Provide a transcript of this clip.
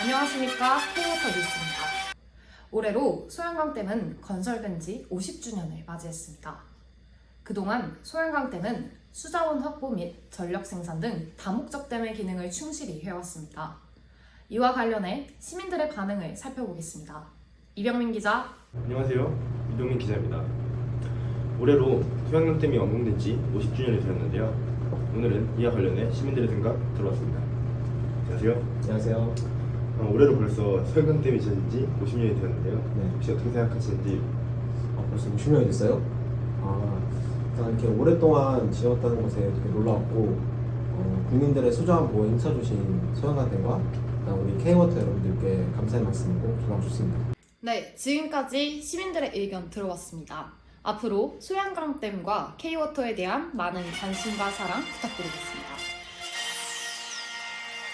안녕하십니까 K워터 뉴스입니다. 올해로 소양강댐은 건설된 지 50주년을 맞이했습니다. 그동안 소양강댐은 수자원 확보 및 전력 생산 등 다목적 댐의 기능을 충실히 해왔습니다. 이와 관련해 시민들의 반응을 살펴보겠습니다. 이병민 기자, 안녕하세요. 이동민 기자입니다. 올해로 소양강댐이 완공된 지 50주년이 되었는데요. 오늘은 이와 관련해 시민들의 생각 들어봤습니다. 안녕하세요. 안녕하세요. 어, 올해로 벌써 소양강댐이 지어진 지 50년이 되었는데요. 네. 혹시 어떻게 생각하시는지 아, 벌써 60년이 됐어요? 아, 일단 이렇게 오랫동안 지었다는 것에 되게 놀라웠고, 어, 국민들의 소중한 보호 힘써주신 소양강댐과 그다음 우리 K워터 여러분들께 감사의 말씀드리고 정말 좋습니다. 네, 지금까지 시민들의 의견 들어봤습니다. 앞으로 소양강댐과 K워터에 대한 많은 관심과 사랑 부탁드리겠습니다.